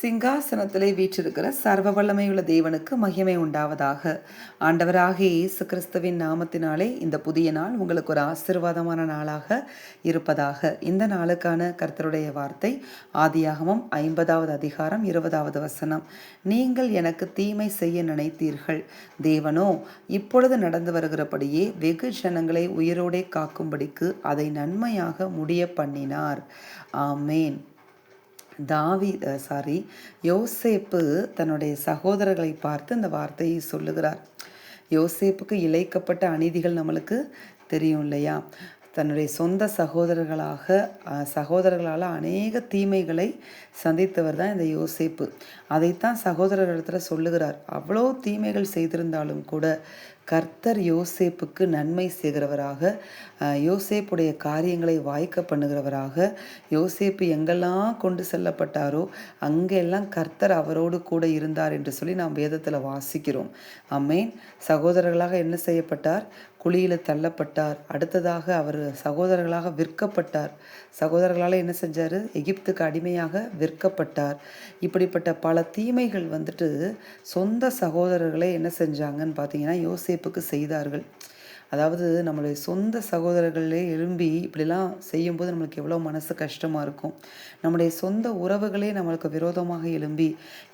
சிங்காசனத்திலே வீற்றிருக்கிற சர்வ வல்லமையுள்ள தேவனுக்கு மகிமை உண்டாவதாக. ஆண்டவராக இயேசு கிறிஸ்துவின் நாமத்தினாலே இந்த புதிய நாள் உங்களுக்கு ஒரு ஆசீர்வாதமான நாளாக இருப்பதாக. இந்த நாளுக்கான கர்த்தருடைய வார்த்தை ஆதியாகமும் ஐம்பதாவது அதிகாரம் இருபதாவது வசனம். நீங்கள் எனக்கு தீமை செய்ய நினைத்தீர்கள். தேவனோ இப்பொழுது நடந்து வருகிறபடியே வெகு ஜனங்களை உயிரோடே காக்கும்படிக்கு அதை நன்மையாக முடிய பண்ணினார் ஆமேன். தாவி சாரி யோசேப்பு தன்னுடைய சகோதரர்களை பார்த்து இந்த வார்த்தையை சொல்லுகிறார். யோசேப்புக்கு இழைக்கப்பட்ட அநீதிகள் நம்மளுக்கு தெரியும் இல்லையா? தன்னுடைய சொந்த சகோதரர்களாக சகோதரர்களால் அநேக தீமைகளை சந்தித்தவர் தான் இந்த யோசேப்பு. அதைத்தான் சகோதரர்களிடத்தில் சொல்லுகிறார். அவ்வளோ தீமைகள் செய்திருந்தாலும் கூட கர்த்தர் யோசேப்புக்கு நன்மை செய்கிறவராக யோசேப்புடைய காரியங்களை வாய்க்க பண்ணுகிறவராக யோசேப்பு எங்கெல்லாம் கொண்டு செல்லப்பட்டாரோ அங்கெல்லாம் கர்த்தர் அவரோடு கூட இருந்தார் என்று சொல்லி நாம் வேதத்தில் வாசிக்கிறோம். அம்மேன் சகோதரர்களாக என்ன செய்யப்பட்டார்? குழியில் தள்ளப்பட்டார். அடுத்ததாக அவர் சகோதரர்களாக விற்கப்பட்டார். சகோதரர்களால் என்ன செஞ்சார்? எகிப்துக்கு அடிமையாக விற்கப்பட்டார். இப்படிப்பட்ட பல தீமைகள் வந்துட்டு சொந்த சகோதரர்களே என்ன செஞ்சாங்கன்னு பார்த்தீங்கன்னா யோசேப்புக்கு செய்தார்கள். அதாவது நம்மளுடைய சொந்த சகோதரர்களே எழும்பி இப்படிலாம் செய்யும்போது நம்மளுக்கு எவ்வளோ மனசு கஷ்டமாக இருக்கும். நம்முடைய சொந்த உறவுகளே நம்மளுக்கு விரோதமாக எழும்பி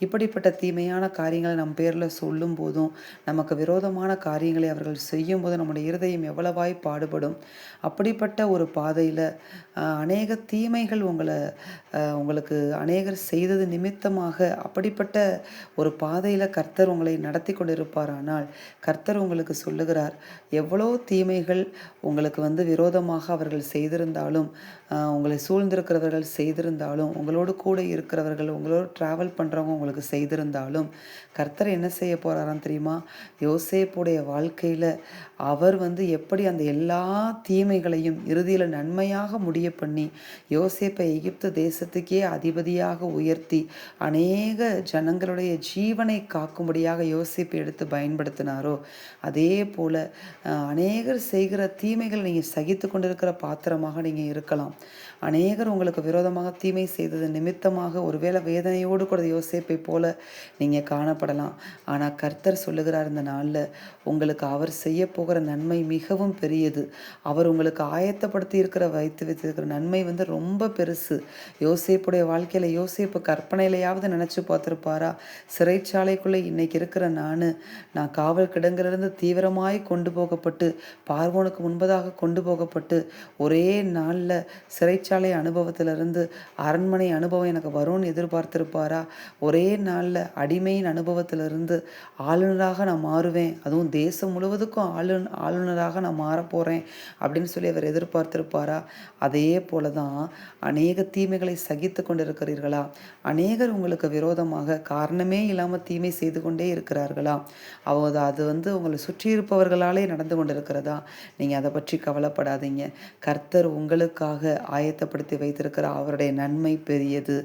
இப்படிப்பட்ட தீமையான காரியங்களை நம் பேரில் சொல்லும் போதும் நமக்கு விரோதமான காரியங்களை அவர்கள் செய்யும் போது நம்முடைய இருதயம் எவ்வளவாய் பாடுபடும். அப்படிப்பட்ட ஒரு பாதையில் அநேக தீமைகள் உங்களை உங்களுக்கு அநேகர் செய்தது நிமித்தமாக அப்படிப்பட்ட ஒரு பாதையில் கர்த்தர் உங்களை நடத்தி கொண்டிருப்பார் ஆனால் கர்த்தர் உங்களுக்கு சொல்லுகிறார் எவ்வளோ எவ்வளோ தீமைகள் உங்களுக்கு வந்து விரோதமாக அவர்கள் செய்திருந்தாலும் உங்களை சூழ்ந்திருக்கிறவர்கள் செய்திருந்தாலும் உங்களோடு கூட இருக்கிறவர்கள் உங்களோடு ட்ராவல் பண்ணுறவங்க உங்களுக்கு செய்திருந்தாலும் கர்த்தர் என்ன செய்ய போகிறாரான்னு தெரியுமா? யோசேப்புடைய வாழ்க்கையில் அவர் வந்து எப்படி அந்த எல்லா தீமைகளையும் இறுதியில் நன்மையாக முடிய பண்ணி யோசேப்பை எகிப்து தேசத்துக்கே அதிபதியாக உயர்த்தி அநேக ஜனங்களுடைய ஜீவனை காக்கும்படியாக யோசிப்பை எடுத்து பயன்படுத்தினாரோ அதே போல் அநேகர் செய்கிற தீமைகள் நீங்கள் சகித்து கொண்டிருக்கிற பாத்திரமாக நீங்கள் இருக்கலாம். அநேகர் உங்களுக்கு விரோதமாக தீமை செய்தது நிமித்தமாக ஒருவேளை வேதனையோடு கூட யோசிப்பை போல நீங்கள் காணப்படலாம். ஆனால் கர்த்தர் சொல்லுகிறார் இந்த நாளில் உங்களுக்கு அவர் செய்ய போகிற நன்மை மிகவும் பெரியது. அவர் உங்களுக்கு ஆயத்தப்படுத்தி இருக்கிற வைத்து வைத்திருக்கிற நன்மை வந்து ரொம்ப பெருசு. யோசிப்புடைய வாழ்க்கையில் யோசிப்பு கற்பனையிலையாவது நினச்சி பார்த்துருப்பாரா? சிறைச்சாலைக்குள்ளே இன்னைக்கு இருக்கிற நான் நான் காவல் கிடங்கிலிருந்து தீவிரமாய் கொண்டு போகப்பட்டு பார்வோனுக்கு முன்பதாக கொண்டு போகப்பட்டு ஒரே நாளில் சிறைச்சாலை அனுபவத்திலிருந்து அரண்மனை அனுபவம் எனக்கு வரும்னு எதிர்பார்த்திருப்பாரா? ஒரே நாளில் அடிமையின் அனுபவத்திலிருந்து ஆளுநராக நான் மாறுவேன். அதுவும் தேசம் முழுவதுக்கும் ஆளு ஆளுநராக நான் மாறப்போகிறேன் அப்படின்னு சொல்லி அவர் எதிர்பார்த்திருப்பாரா? அதே போல தான் அநேக தீமைகளை சகித்து கொண்டிருக்கிறீர்களா? அநேகர் உங்களுக்கு விரோதமாக காரணமே இல்லாமல் தீமை செய்து கொண்டே இருக்கிறார்களா? அவ அது வந்து உங்களை சுற்றி இருப்பவர்களாலே நடந்து இருக்கிறதா நீங்கள் அதை பற்றி கவலைப்படாதீங்க. கர்த்தர் உங்களுக்காக ஆயத்தப்படுத்தி வைத்திருக்கிற அவருடைய நன்மை பெரியது.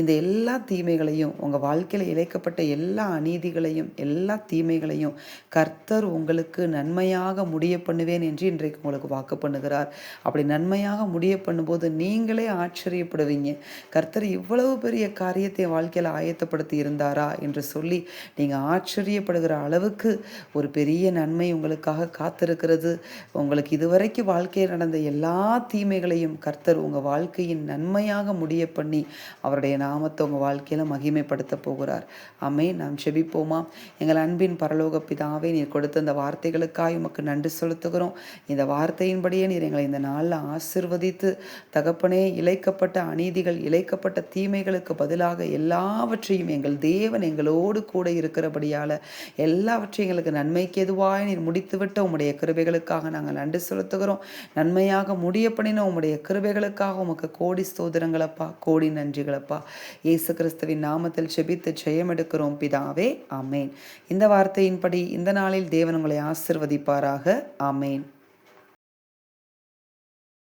இந்த எல்லா தீமைகளையும் உங்கள் வாழ்க்கையில் இழைக்கப்பட்ட எல்லா அநீதிகளையும் எல்லா தீமைகளையும் கர்த்தர் உங்களுக்கு நன்மையாக முடிய பண்ணுவேன் என்று இன்றைக்கு உங்களுக்கு வாக்கு பண்ணுகிறார். அப்படி நன்மையாக முடிய பண்ணும்போது நீங்களே ஆச்சரியப்படுவீங்க. கர்த்தர் இவ்வளவு பெரிய காரியத்தை வாழ்க்கையில் ஆயத்தப்படுத்தி இருந்தாரா என்று சொல்லி நீங்கள் ஆச்சரியப்படுகிற அளவுக்கு ஒரு பெரிய நன்மை உங்களுக்காக காத்திருக்க இருக்கிறது. உங்களுக்கு இதுவரைக்கும் வாழ்க்கையில் நடந்த எல்லா தீமைகளையும் கர்த்தர் உங்கள் வாழ்க்கையின் நன்மையாக முடிய பண்ணி அவருடைய நாமத்தை உங்கள் வாழ்க்கையில் மகிமைப்படுத்த போகிறார். அம்மே நாம் செபிப்போமா? எங்கள் அன்பின் பரலோக பிதாவே நீர் கொடுத்த இந்த வார்த்தைகளுக்காக உமக்கு நன்றி செலுத்துகிறோம். இந்த வார்த்தையின்படியே நீர் எங்களை இந்த நாளில் ஆசிர்வதித்து தகப்பனே இழைக்கப்பட்ட அநீதிகள் இழைக்கப்பட்ட தீமைகளுக்கு பதிலாக எல்லாவற்றையும் எங்கள் தேவன் எங்களோடு கூட இருக்கிறபடியால் எல்லாவற்றையும் எங்களுக்கு நன்மைக்கு எதுவாக நீர் முடித்துவிட்ட உம்முடைய கிருபைகளுக்காக நாங்கள் நன்றி செலுத்துகிறோம். நன்மையாக முடியப்படின உம்முடைய கிருபைகளுக்காக உமக்கு கோடி ஸ்தோதிரங்களப்பா கோடி நன்றிகளப்பா இயேசு கிறிஸ்துவின் நாமத்தில் செபித்து ஜெயம் எடுக்கிறோம் பிதாவே ஆமேன். இந்த வார்த்தையின்படி இந்த நாளில் தேவன் உங்களை ஆசிர்வதிப்பாராக ஆமேன்.